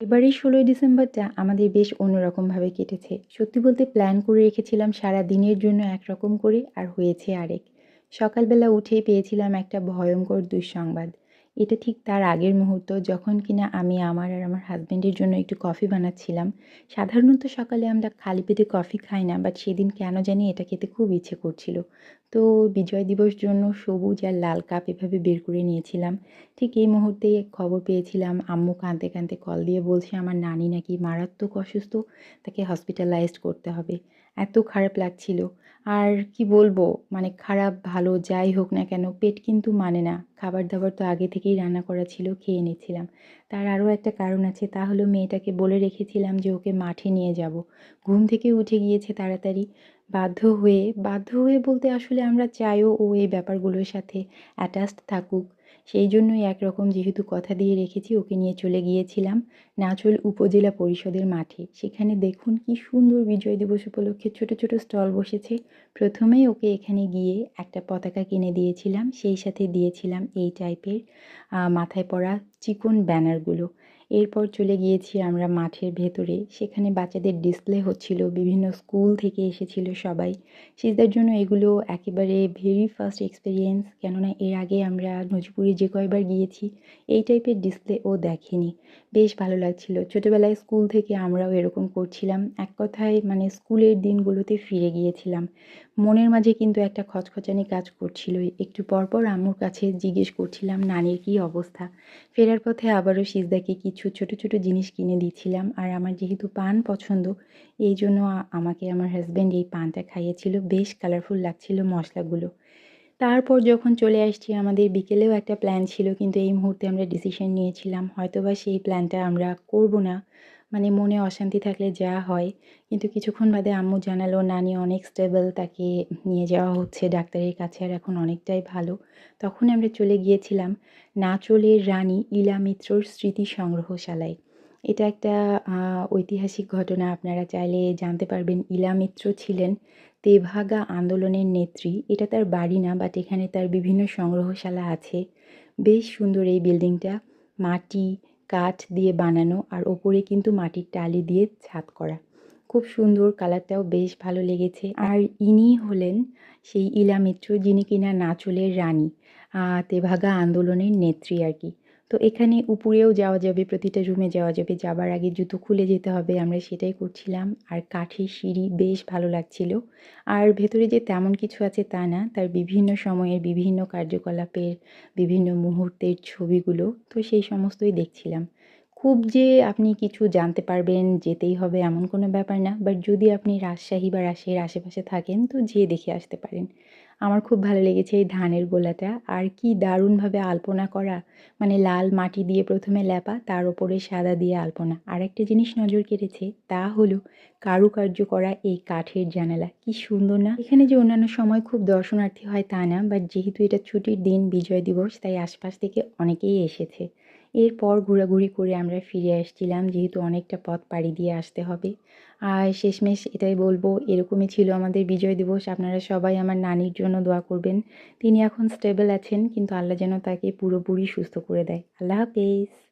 এবারের ষোলোই ডিসেম্বরটা আমাদের বেশ অন্যরকমভাবে কেটেছে। সত্যি বলতে প্ল্যান করে রেখেছিলাম সারা দিনের জন্য একরকম করে, আর হয়েছে আরেক। সকালবেলা উঠেই পেয়েছিলাম একটা ভয়ঙ্কর দুঃসংবাদ। এটা ঠিক তার আগের মুহূর্ত, যখন কিনা আমি আমার আর আমার হাজব্যান্ডের জন্য একটু কফি বানাচ্ছিলাম। সাধারণত সকালে আমরা খালি পেটে কফি খাই না বাট সেদিন কেন জানি এটা খেতে খুব ইচ্ছে করছিল। তো বিজয় দিবস জন্য সবুজ আর লাল কাপ এভাবে বের করে নিয়েছিলাম। ঠিক এই মুহূর্তে খবর পেয়েছিলাম, আম্মু কাঁদতে কাঁদতে কল দিয়ে বলছে, আমার নানি নাকি মারাত্মক অসুস্থ, তাকে হসপিটালাইজড করতে হবে। এত খারাপ লাগছিল। আর কি বলব মানে খারাপ ভালো যাই হোক না কেন, পেট কিন্তু মানে না। খাবার দাবার তো আগে থেকেই রান্না করা ছিল, খেয়ে নিচ্ছিলাম। তার আরও একটা কারণ আছে, তা হলো মেয়েটাকে বলে রেখেছিলাম যে ওকে মাঠে নিয়ে যাব। ঘুম থেকে উঠে গিয়েছে তাড়াতাড়ি। বাধ্য হয়ে বাধ্য হয়ে বলতে আসলে আমরা চাইও ও এই ব্যাপারগুলোর সাথে অ্যাটাচড থাকুক। সেই জন্যই একরকম যেহেতু কথা দিয়ে রেখেছি, ওকে নিয়ে চলে গিয়েছিলাম নাচল উপজেলা পরিষদের মাঠে। সেখানে দেখুন কি সুন্দর বিজয় দিবস উপলক্ষে ছোট ছোট স্টল বসেছে। প্রথমেই ওকে এখানে গিয়ে একটা পতাকা কিনে দিয়েছিলাম, সেই সাথে দিয়েছিলাম এই টাইপের মাথায় পড়া চিকন ব্যানারগুলো। এরপর চলে গিয়েছি আমরা মাঠের ভেতরে। সেখানে বাচ্চাদের ডিসপ্লে হচ্ছিল, বিভিন্ন স্কুল থেকে এসেছিল সবাই। সিজদার জন্য এগুলো একেবারে ভেরি ফার্স্ট এক্সপিরিয়েন্স কেননা এর আগে আমরা নজিপুরে যে কয়বার গিয়েছি, এই টাইপের ডিসপ্লে ও দেখেনি। বেশ ভালো লাগছিল। ছোটোবেলায় স্কুল থেকে আমরাও এরকম করছিলাম। এক কথায় মানে স্কুলের দিনগুলোতে ফিরে গিয়েছিলাম। মনের মাঝে কিন্তু একটা খচখচানি কাজ করছিল একটু পরপর আম্মুর কাছে জিজ্ঞেস করছিলাম, নানির কী অবস্থা? ফেরার পথে আবারও সিজদাকে কিছু ছোট ছোট জিনিস কিনে দিচ্ছিলাম। আর আমার যেহেতু পান পছন্দ, এই জন্য আমাকে আমার হাজব্যান্ড এই পানটা খাইয়েছিল। বেশ কালারফুল লাগছিল মশলাগুলো। তারপর যখন চলে আসছি, আমাদের বিকেলেও একটা প্ল্যান ছিল, কিন্তু এই মুহূর্তে আমরা ডিসিশন নিয়েছিলাম, হয়তোবা সেই প্ল্যানটা আমরা করব না। মানে মনে অশান্তি থাকলে যা হয়। কিন্তু কিছুক্ষণ বাদে আম্মু জানালো, নানি অনেক স্টেবল তাকে নিয়ে যাওয়া হচ্ছে ডাক্তারের কাছে আর এখন অনেকটাই ভালো। তখন আমরা চলে গিয়েছিলাম নাচলের রানী ইলা মিত্রর স্মৃতি সংগ্রহশালায় এটা একটা ঐতিহাসিক ঘটনা, আপনারা চাইলে জানতে পারবেন। ইলা মিত্র ছিলেন তেভাগা আন্দোলনের নেত্রী। এটা তার বাড়ি না বাট এখানে তার বিভিন্ন সংগ্রহশালা আছে। বেশ সুন্দর এই বিল্ডিংটা মাটি কাঠ দিয়ে বানানো আর ওপরে কিন্তু মাটির টালি দিয়ে ছাদ করা। খুব সুন্দর কালারটাও বেশ ভালো লেগেছে। আর ইনি হলেন সেই ইলা মিত্র যিনি কিনা নাচলের রানী তেভাগা আন্দোলনের নেত্রী আর কি। তো এখানে উপরেও যাওয়া যাবে, প্রতিটা রুমে যাওয়া যাবে। যাবার আগে জুতো খুলে যেতে হবে, আমরা সেটাই করছিলাম। আর কাঠের সিঁড়ি বেশ ভালো লাগছিল। আর ভেতরে যে তেমন কিছু আছে তা না, তার বিভিন্ন সময়ের বিভিন্ন কার্যকলাপের বিভিন্ন মুহূর্তের ছবিগুলো, তো সেই সমস্তই দেখছিলাম। খুব যে আপনি কিছু জানতে পারবেন, যেতেই হবে এমন কোনো ব্যাপার না। বাট যদি আপনি রাজশাহী বা রাজশাহীর আশেপাশে থাকেন, তো যেয়ে দেখে আসতে পারেন। আমার খুব ভালো লেগেছে এই ধানের গোলাটা। আর কি দারুণভাবে আলপনা করা মানে লাল মাটি দিয়ে প্রথমে ল্যাপা, তার ওপরে সাদা দিয়ে আলপনা। আর একটা জিনিস নজর কেড়েছে, তা হলো কারুকার্য করা এই কাঠের জানালা। কি সুন্দর না? এখানে যে অন্যান্য সময় খুব দর্শনার্থী হয় তা না, বাট যেহেতু এটা ছুটির দিন, বিজয় দিবস, তাই আশপাশ থেকে অনেকেই এসেছে। এরপর ঘোরাঘুরি করে আমরা ফিরে আসছিলাম, যেহেতু অনেকটা পথ পাড়ি দিয়ে আসতে হবে। আর শেষমেশ এটাই বলব, এরকমই ছিল আমাদের বিজয় দিবস। আপনারা সবাই আমার নানির জন্য দোয়া করবেন। তিনি এখন স্টেবল আছেন, কিন্তু আল্লাহ যেন তাকে পুরোপুরি সুস্থ করে দেয়। আল্লাহ হাফেজ।